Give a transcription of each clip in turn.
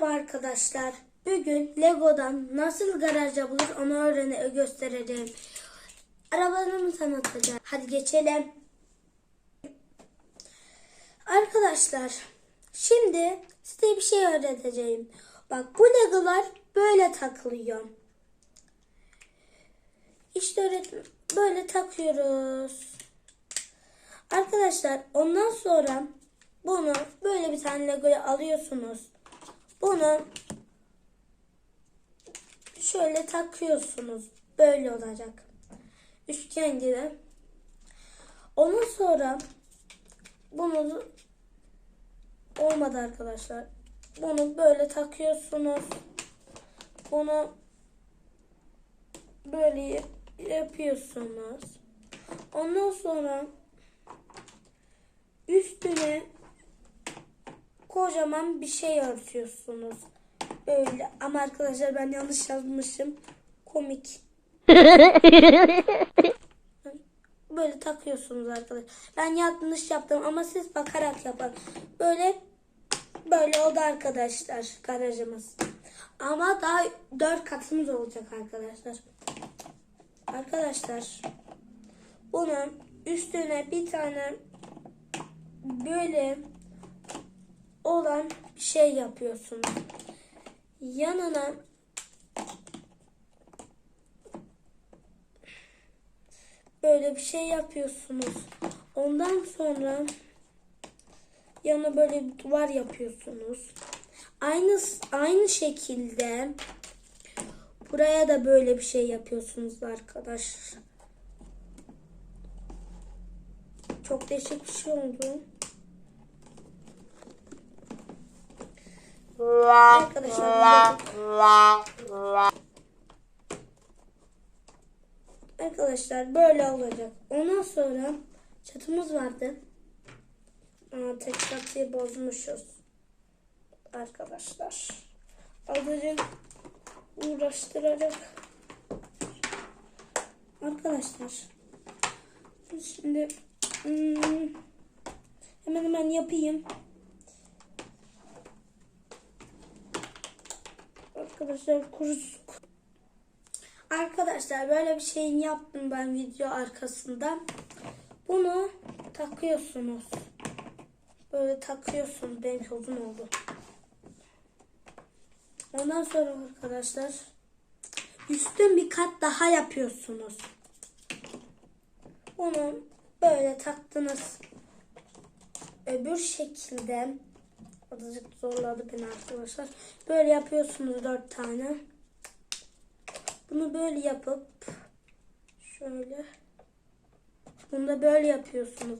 Merhaba arkadaşlar. Bugün Lego'dan nasıl garaj yapılır onu öğrene göstereceğim. Arabalarımı tanıtacağım. Hadi geçelim. Arkadaşlar şimdi size bir şey öğreteceğim. Bak bu Legolar böyle takılıyor. İşte öğretmen böyle takıyoruz. Arkadaşlar ondan sonra bunu böyle bir tane Lego'yu alıyorsunuz. Bunu şöyle takıyorsunuz. Böyle olacak. Üçgen gibi. Ondan sonra bunu olmadı arkadaşlar. Bunu böyle takıyorsunuz. Bunu böyle yapıyorsunuz. Ondan sonra üstüne kocaman bir şey örtüyorsunuz. Böyle ama arkadaşlar ben yanlış yazmışım. Komik. Böyle takıyorsunuz arkadaşlar. Ben yanlış yaptım ama siz bakarak yapın. Böyle böyle oldu arkadaşlar garajımız. Ama daha dört katımız olacak arkadaşlar. Arkadaşlar bunun üstüne bir tane böyle şey yapıyorsunuz. Yanına böyle bir şey yapıyorsunuz. Ondan sonra yana böyle bir duvar yapıyorsunuz. Aynı aynı şekilde buraya da böyle bir şey yapıyorsunuz arkadaşlar. Çok değişik bir şey oldu. Arkadaşlar Arkadaşlar böyle olacak. Ondan sonra çatımız vardı. Aa, tek çatıyı bozmuşuz. Arkadaşlar. Azıcık uğraştırarak. Arkadaşlar. Şimdi hmm, hemen hemen yapayım. Arkadaşlar kuruz. Arkadaşlar böyle bir şeyin yaptım ben video arkasında. Bunu takıyorsunuz. Böyle takıyorsunuz. Benimki uzun oldu. Ondan sonra arkadaşlar üstün bir kat daha yapıyorsunuz. Bunu böyle taktınız. Öbür şekilde azıcık zorladı beni arkadaşlar. Böyle yapıyorsunuz dört tane. Bunu böyle yapıp şöyle bunu da böyle yapıyorsunuz.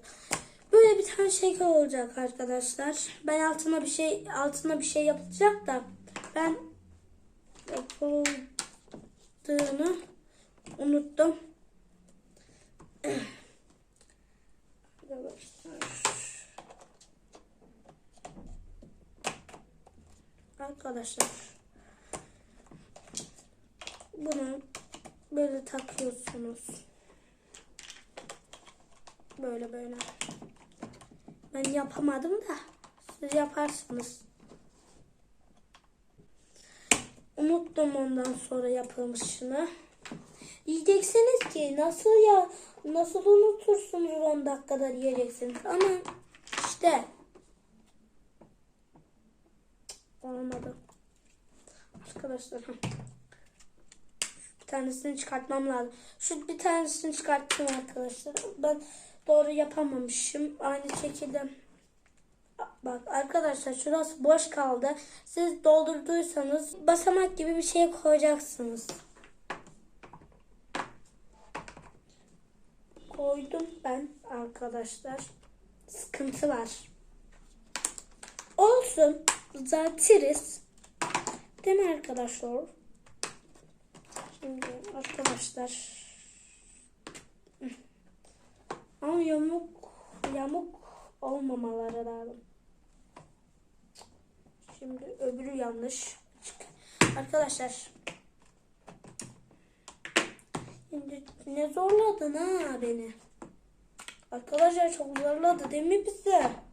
Böyle bir tane şekil olacak arkadaşlar. Ben altına bir şey altına bir şey yapılacak da ben yapıldığını unuttum. Arkadaşlar bunu böyle takıyorsunuz. Böyle böyle. Ben yapamadım da siz yaparsınız. Unuttum ondan sonra yapılmışını. Yiyeceksiniz ki nasıl ya nasıl unutursunuz 10 dakikada yiyeceksiniz ama işte olmadı. Arkadaşlar bir tanesini çıkartmam lazım. Şu bir tanesini çıkarttım arkadaşlar. Ben doğru yapamamışım. Aynı şekilde Bak arkadaşlar şurası boş kaldı. Siz doldurduysanız basamak gibi bir şey koyacaksınız. Koydum ben arkadaşlar. Sıkıntı var. Olsun. Düzeltiriz. Değil mi arkadaşlar? Şimdi arkadaşlar. Ama yamuk yamuk olmamaları lazım. Şimdi öbürü yanlış. Arkadaşlar. Şimdi ne zorladın ha beni. Arkadaşlar çok zorladı değil mi bize?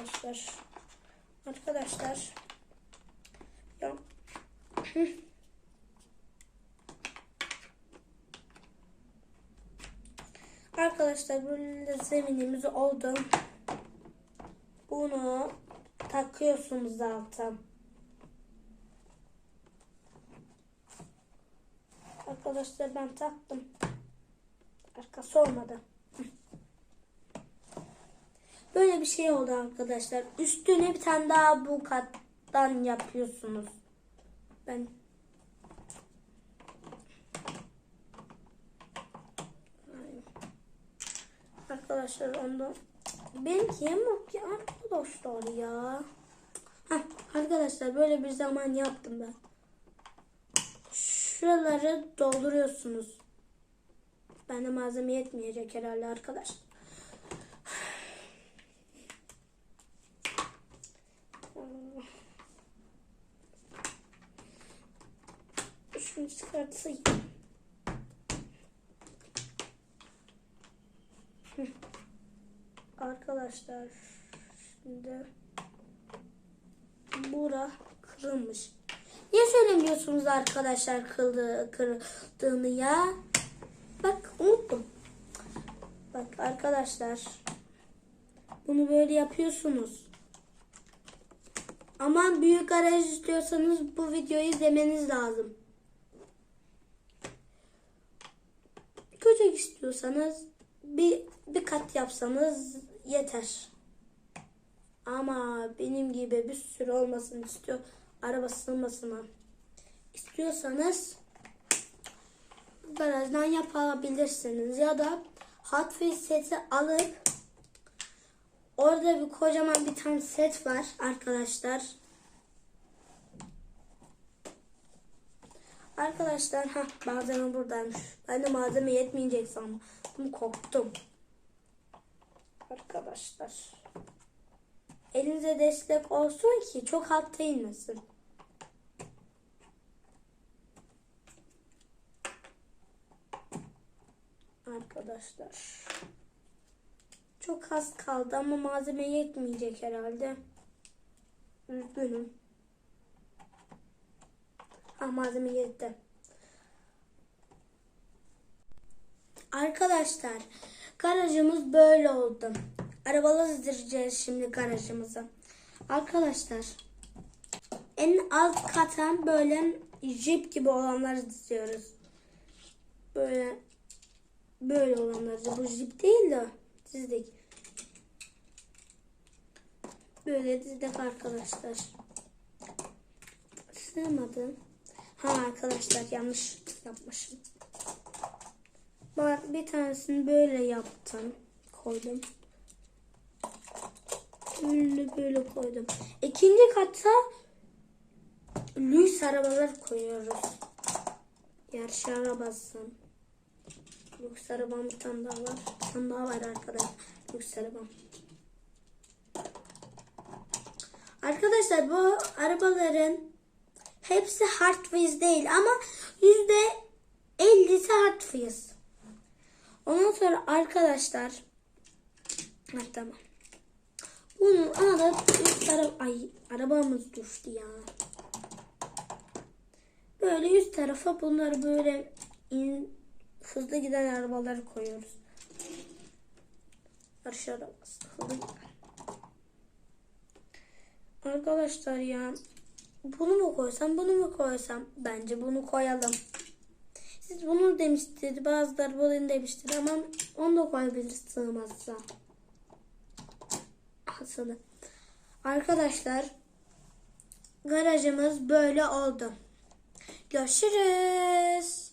Arkadaşlar. Arkadaşlar. Ya. Arkadaşlar böyle zeminimiz oldu. Bunu takıyorsunuz alta. Arkadaşlar ben taktım. Arkası olmadı. Böyle bir şey oldu arkadaşlar. Üstüne bir tane daha bu kattan yapıyorsunuz. Ben Arkadaşlar ondan benimki yamuk ya arkadaşlar ya. Heh, arkadaşlar böyle bir zaman yaptım ben. Şuraları dolduruyorsunuz. Bende malzeme yetmeyecek herhalde arkadaşlar. Hı. Arkadaşlar şimdi bura kırılmış. Niye söylemiyorsunuz arkadaşlar kırıldı, kırıldığını ya? Bak unuttum. Bak arkadaşlar bunu böyle yapıyorsunuz. Ama büyük garaj istiyorsanız bu videoyu izlemeniz lazım. Küçük istiyorsanız bir, bir kat yapsanız yeter. Ama benim gibi bir sürü olmasını istiyor. Araba sığmasını istiyorsanız garajdan yapabilirsiniz. Ya da Hot Wheels seti alıp orada bir kocaman bir tane set var arkadaşlar. Arkadaşlar ha malzeme buradaymış. Ben de malzeme yetmeyecek sandım. Korktum. Arkadaşlar. Elinize destek olsun ki çok altta inmesin. Arkadaşlar. Çok az kaldı ama malzeme yetmeyecek herhalde. Üzgünüm. Ha malzeme yetti. Arkadaşlar garajımız böyle oldu. Arabaları dizeceğiz şimdi garajımıza. Arkadaşlar en alt kata böyle jip gibi olanları diziyoruz. Böyle böyle olanları. Bu jip değil de dizdik. Böyle dizdik arkadaşlar. Sığmadı. Ha arkadaşlar yanlış yapmışım. Bak bir tanesini böyle yaptım. Koydum. Böyle böyle koydum. İkinci kata lüks arabalar koyuyoruz. Yarış arabası. Lüks arabam bir tane daha var. Bir tane daha var arkadaşlar. Lüks arabam. Arkadaşlar bu arabaların hepsi Hot Wheels değil ama yüzde 50'si Hot Wheels. Ondan sonra arkadaşlar ha, tamam. Bunu alıp üst taraf ay arabamız düştü ya. Böyle üst tarafa bunları böyle in, hızlı giden arabaları koyuyoruz. Yarış arabası. Arkadaşlar ya bunu mu koysam bunu mu koysam bence bunu koyalım. Siz bunu demiştir bazıları bunu demiştir ama onu da koyabiliriz sığmazsa. Aslında. Arkadaşlar garajımız böyle oldu. Görüşürüz.